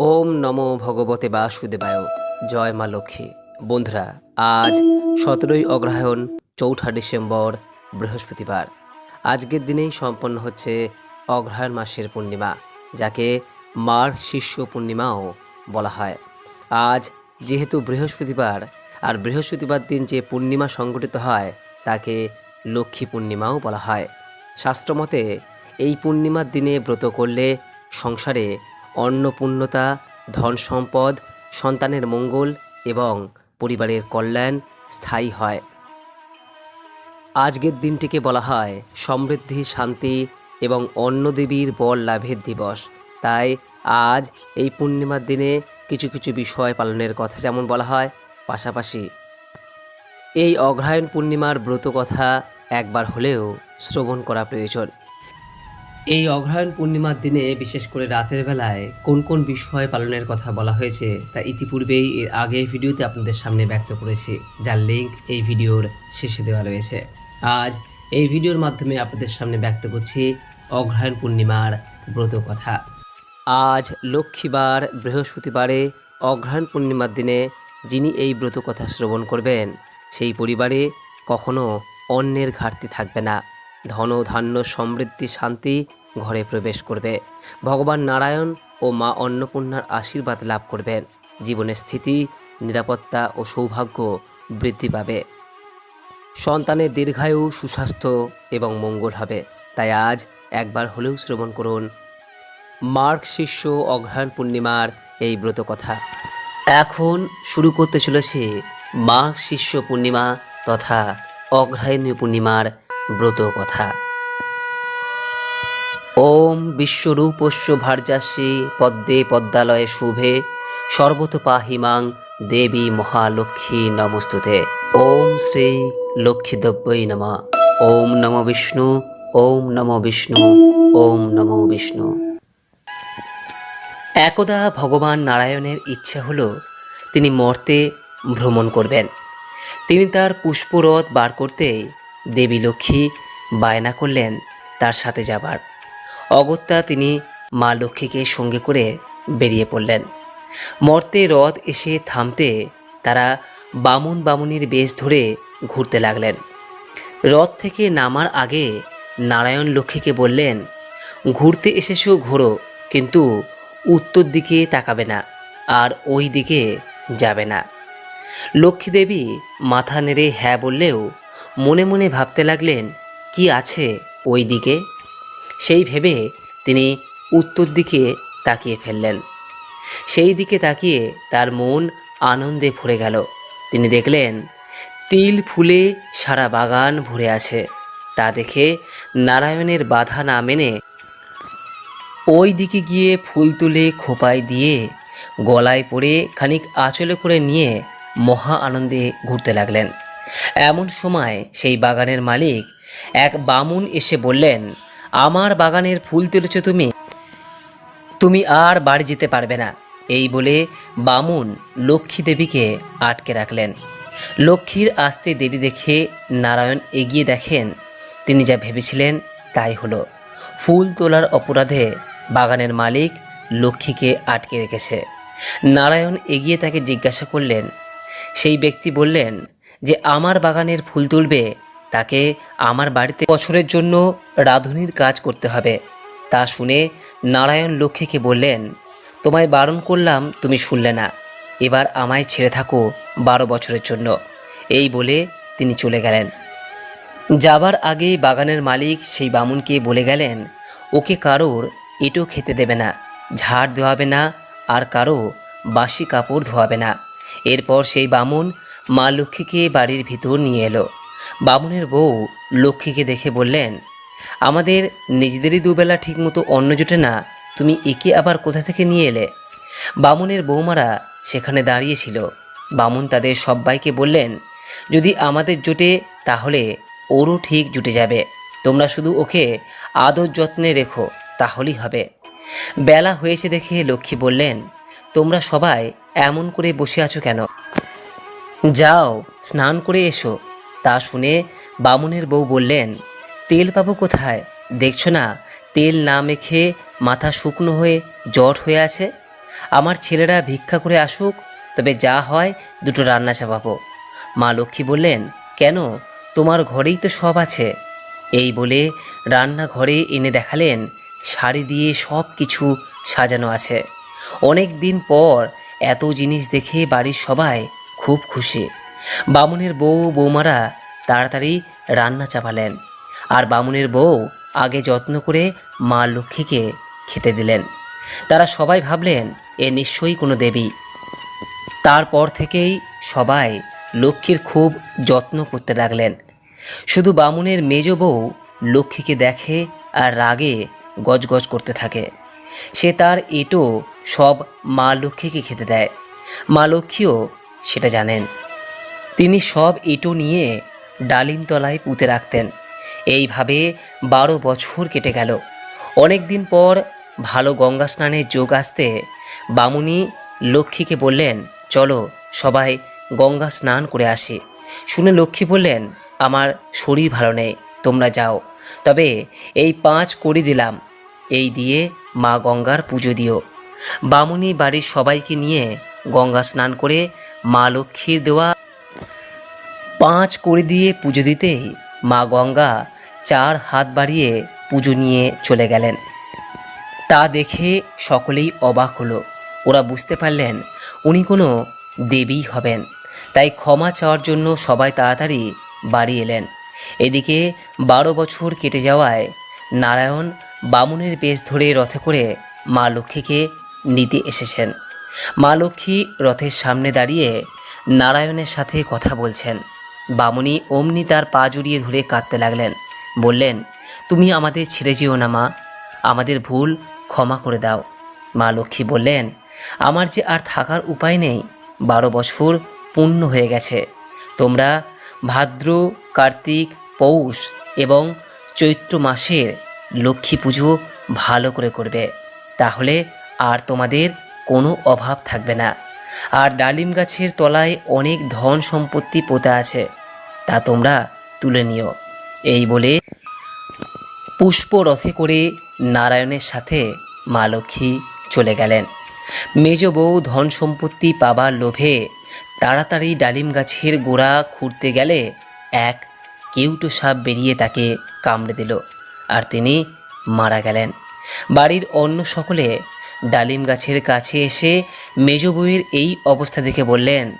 ওম নমো ভগবতে বাসুদেবায়। জয় মা লক্ষ্মী। বন্ধুরা, আজ সতেরোই অগ্রহায়ণ, চৌঠা ডিসেম্বর, বৃহস্পতিবার। আজকের দিনেই সম্পন্ন হচ্ছে অগ্রহায়ণ মাসের পূর্ণিমা, যাকে মার শিষ্য পূর্ণিমাও বলা হয়। আজ যেহেতু বৃহস্পতিবার, আর বৃহস্পতিবার দিন যে পূর্ণিমা সংগঠিত হয়, তাকে লক্ষ্মী পূর্ণিমাও বলা হয়। শাস্ত্রমতে এই পূর্ণিমার দিনে ব্রত করলে সংসারে অন্নপূর্ণতা ধন সম্পদ সন্তানের মঙ্গল এবং পরিবারের কল্যাণ স্থায়ী হয়। আজকের দিনটিকে বলা হয় সমৃদ্ধি, শান্তি এবং অন্নদেবীর বল লাভের দিবস। তাই আজ এই পূর্ণিমার দিনে কিছু কিছু বিষয় পালনের কথা যেমন বলা হয়, পাশাপাশি এই অগ্রহায়ণ পূর্ণিমার ব্রত কথা একবার হলেও শ্রবণ করা প্রয়োজন। এই অগ্রহায়ণ পূর্ণিমার দিনে, বিশেষ করে রাতের বেলায়, কোন কোন বিষয় পালনের কথা বলা হয়েছে তা ইতিপূর্বেই এর আগে ভিডিওতে আপনাদের সামনে ব্যক্ত করেছি, যার লিঙ্ক এই ভিডিওর শেষে দেওয়া রয়েছে। আজ এই ভিডিওর মাধ্যমে আপনাদের সামনে ব্যক্ত করছি অগ্রহায়ণ পূর্ণিমার ব্রত কথা। আজ লক্ষ্মীবার, বৃহস্পতিবারে অগ্রহায়ণ পূর্ণিমার দিনে যিনি এই ব্রত কথা শ্রবণ করবেন, সেই পরিবারে কখনো অন্যের ঘাটতি থাকবে না। ধন ধান্য সমৃদ্ধি, শান্তি ঘরে প্রবেশ করবে। ভগবান নারায়ণ ও মা অন্নপূর্ণার আশীর্বাদ লাভ করবেন জীবনের স্থিতি, নিরাপত্তা ও সৌভাগ্য বৃদ্ধি পাবে। সন্তানের দীর্ঘায়ু, সুস্বাস্থ্য এবং মঙ্গল হবে। তাই আজ একবার হলেও শ্রবণ করুন। মার্গ শিষ্য অগ্রহায়ণ পূর্ণিমার এই ব্রত কথা। এখন শুরু করতে চলেছে মাঘ শিষ্য পূর্ণিমা তথা অগ্রহায়ণী পূর্ণিমার ব্রত কথা। ওম বিশ্বরূপস্য ভার্যাসী পদ্মে পদ্মালয়ে শুভে, সর্বত পাহিমাং দেবী মহালক্ষ্মী নমস্তুতে। ওম শ্রী লক্ষ্মী লক্ষ্মীদব্যই নম। ওম নম বিষ্ণু, ওম নম বিষ্ণু, ওম নম বিষ্ণু। একদা ভগবান নারায়ণের ইচ্ছা হলো তিনি মর্তে ভ্রমণ করবেন। তিনি তার পুষ্পরথ বার করতেই দেবী লক্ষ্মী বায়না করলেন তার সাথে যাবার। অগত্যা তিনি মা লক্ষ্মীকে সঙ্গে করে বেরিয়ে পড়লেন। মর্তে রথ এসে থামতে তারা বামুন বামুনির বেশ ধরে ঘুরতে লাগলেন। রথ থেকে নামার আগে নারায়ণ লক্ষ্মীকে বললেন, ঘুরতে এসেছ ঘোরো কিন্তু উত্তর দিকে তাকাবে না, আর ওই দিকে যাবে না। লক্ষ্মী দেবী মাথা নেড়ে হ্যাঁ বললেও মনে মনে ভাবতে লাগলেন, কি আছে ওই দিকে? সেই ভেবে তিনি উত্তর দিকে তাকিয়ে ফেললেন। সেই দিকে তাকিয়ে তার মন আনন্দে ভরে গেল। তিনি দেখলেন, তিল ফুলে সারা বাগান ভরে আছে। তা দেখে নারায়ণের বাধা না মেনে ওই দিকে গিয়ে ফুল তুলে খোপায় দিয়ে গলায় পরে খানিক আঁচলে করে নিয়ে মহা আনন্দে ঘুরতে লাগলেন। এমন সময় সেই বাগানের মালিক এক বামুন এসে বললেন, আমার বাগানের ফুল তুলেছ তুমি? তুমি আর বাড়ি যেতে পারবে না। এই বলে বামুন লক্ষ্মী দেবীকে আটকে রাখলেন। লক্ষ্মীর আসতে দেরি দেখে নারায়ণ এগিয়ে দেখেন, তিনি যা ভেবেছিলেন তাই হলো। ফুল তোলার অপরাধে বাগানের মালিক লক্ষ্মীকে আটকে রেখেছে। নারায়ণ এগিয়ে তাকে জিজ্ঞাসা করলেন, সেই ব্যক্তি বললেন যে আমার বাগানের ফুল তুলবে, তাকে আমার বাড়িতে বছরের জন্য রাঁধুনির কাজ করতে হবে। তা শুনে নারায়ণ লক্ষ্মীকে বললেন, তোমায় বারণ করলাম, তুমি শুনলে না। এবার আমায় ছেড়ে থাকো বারো বছরের জন্য। এই বলে তিনি চলে গেলেন। যাবার আগে বাগানের মালিক সেই বামুনকে বলে গেলেন, ওকে কারোর এটো খেতে দেবে না, ঝাড় ধোয়াবে না, আর কারও বাসি কাপড় ধোয়াবে না। এরপর সেই বামুন মা লক্ষ্মীকে বাড়ির ভিতর নিয়ে এলো। বামুনের বউ লক্ষ্মীকে দেখে বললেন, আমাদের নিজেদেরই দুবেলা ঠিকমতো অন্ন জোটে না, তুমি একে আবার কোথা থেকে নিয়ে এলে? বামুনের বৌমারা সেখানে দাঁড়িয়েছিল বামুন তাদের সবাইকে বললেন, যদি আমাদের জোটে, তাহলে ওরও ঠিক জুটে যাবে। তোমরা শুধু ওকে আদর যত্নে রেখো, তাহলেই হবে। বেলা হয়েছে দেখে লক্ষ্মী বললেন, তোমরা সবাই এমন করে বসে আছো কেন? যাও, স্নান করে এসো। তা শুনে বামুনের বউ বললেন, তেল পাবো কোথায়? দেখছ না, তেল না মেখে মাথা শুকনো হয়ে জট হয়ে আছে? আমার ছেলেরা ভিক্ষা করে আসুক, তবে যা হয় দুটো রান্না চাপাবো। মা লক্ষ্মী বললেন, কেন? তোমার ঘরেই তো সব আছে। এই বলে রান্নাঘরে এনে দেখালেন, শাড়ি দিয়ে সব কিছু সাজানো আছে। অনেক দিন পর এত জিনিস দেখে বাড়ির সবাই খুব খুশি। বামুনের বউ বৌমারা তাড়াতাড়ি রান্না চাপালেন আর বামুনের বউ আগে যত্ন করে মা লক্ষ্মীকে খেতে দিলেন। তারা সবাই ভাবলেন, এ নিশ্চয়ই কোনো দেবী। তারপর থেকেই সবাই লক্ষ্মীর খুব যত্ন করতে লাগলেন। শুধু বামুনের মেজ বউ লক্ষ্মীকে দেখে আর রাগে গজগজ করতে থাকে। সে তার এটো সব মা লক্ষ্মীকে খেতে দেয়। মা লক্ষ্মীও সেটা জানেন। তিনি সব এটো নিয়ে ডালিম তলায় পুঁতে রাখতেন। এইভাবে বারো বছর কেটে গেল। অনেক দিন পর ভালো গঙ্গা স্নানের যোগ আসতে বামুনি লক্ষ্মীকে বললেন, চলো সবাই গঙ্গা স্নান করে আসি। শুনে লক্ষ্মী বললেন, আমার শরীর ভালো নেই, তোমরা যাও। তবে এই পাঁচ করি দিলাম। এই দিয়ে মা গঙ্গার পুজো দিও। বামুনি বাড়ির সবাইকে নিয়ে গঙ্গা স্নান করে মা লক্ষ্মীর দেওয়া পাঁচ করে দিয়ে পুজো দিতেই মা গঙ্গা চার হাত বাড়িয়ে পুজো নিয়ে চলে গেলেন। তা দেখে সকলেই অবাক হলো। ওরা বুঝতে পারলেন, উনি কোনো দেবী হবেন। তাই ক্ষমা চাওয়ার জন্য সবাই তাড়াতাড়ি বাড়ি এলেন। এদিকে বারো বছর কেটে যাওয়ায় নারায়ণ বামুনের বেশ ধরে রথে করে মা লক্ষ্মীকে নিতে এসেছেন। মা লক্ষ্মী রথের সামনে দাঁড়িয়ে নারায়ণের সাথে কথা বলছেন। বামুনি অমনি তার পা জড়িয়ে ধরে কাঁদতে লাগলেন। বললেন, তুমি আমাদের ছেড়ে যেও না মা। আমাদের ভুল ক্ষমা করে দাও। মা লক্ষ্মী বললেন, আমার যে আর থাকার উপায় নেই, বারো বছর পূর্ণ হয়ে গেছে। তোমরা ভাদ্র, কার্তিক, পৌষ এবং চৈত্র মাসের লক্ষ্মী পুজো ভালো করে করবে। তাহলে আর তোমাদের কোনো অভাব থাকবে না। আর ডালিম গাছের তলায় অনেক ধন সম্পত্তি পোতা আছে। তা তোমরা তুলে নিও। এই বলে পুষ্প রথে করে নারায়ণের সাথে মা লক্ষ্মী চলে গেলেন। মেজ বউ ধন সম্পত্তি পাবার লোভে তাড়াতাড়ি ডালিম গাছের গোড়া খুঁড়তে গেলে এক কেউটো সাপ বেরিয়ে তাকে কামড়ে দিল। আর তিনি মারা গেলেন। বাড়ির অন্য সকলে ডালিম গাছের কাছে এসে মেজ বউয়ের এই অবস্থা দেখে বললেন,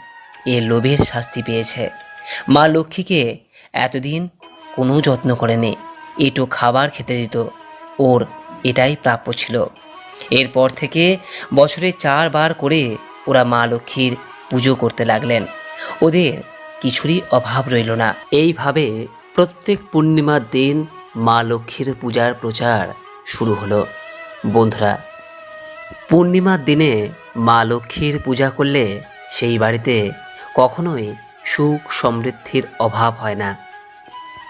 এ লোভের শাস্তি পেয়েছে। মা লক্ষ্মীকে এতদিন কোনো যত্ন করেনি। এটো খাবার খেতে দিত। ওর এটাই প্রাপ্য ছিল। এরপর থেকে বছরে চারবার করে ওরা মা লক্ষ্মীর পুজো করতে লাগলেন। ওদের কিছুরই অভাব রইল না। এইভাবে প্রত্যেক পূর্ণিমার দিন মা লক্ষ্মীর পূজার প্রচার শুরু হলো। বন্ধুরা পূর্ণিমার দিনে মা লক্ষ্মীর পূজা করলে সেই বাড়িতে কখনোই সুখ সমৃদ্ধির অভাব হয় না।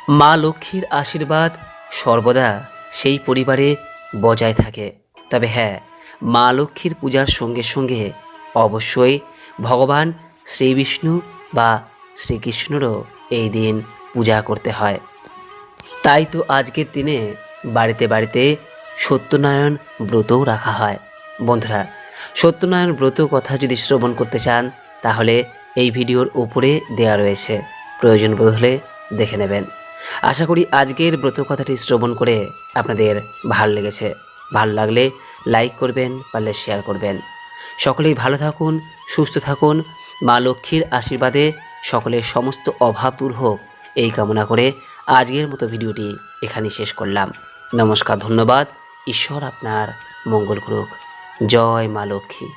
মা লক্ষ্মীর আশীর্বাদ সর্বদা সেই পরিবারে বজায় থাকে। তবে হ্যাঁ মা লক্ষ্মীর পূজার সঙ্গে সঙ্গে অবশ্যই ভগবান শ্রী বিষ্ণু বা শ্রীকৃষ্ণেরও এই দিন পূজা করতে হয়। তাই তো আজকের দিনে বাড়িতে বাড়িতে সত্যনারায়ণ ব্রতও রাখা হয়। বন্ধুরা, সত্যনারায়ণ ব্রত কথা যদি শ্রবণ করতে চান, তাহলে এই ভিডিওর উপরে দেয়া রয়েছে। প্রয়োজন বোধ হলে দেখে নেবেন। আশা করি আজকের ব্রত কথাটি শ্রবণ করে আপনাদের ভালো লেগেছে। ভালো লাগলে লাইক করবেন, পারলে শেয়ার করবেন। সকলেই ভালো থাকুন, সুস্থ থাকুন। মা লক্ষ্মীর আশীর্বাদে সকলের সমস্ত অভাব দূর হোক। এই কামনা করে আজকের মতো ভিডিওটি এখানেই শেষ করলাম। নমস্কার, ধন্যবাদ। ঈশ্বর আপনার মঙ্গল করুক। জয় মা লক্ষ্মী।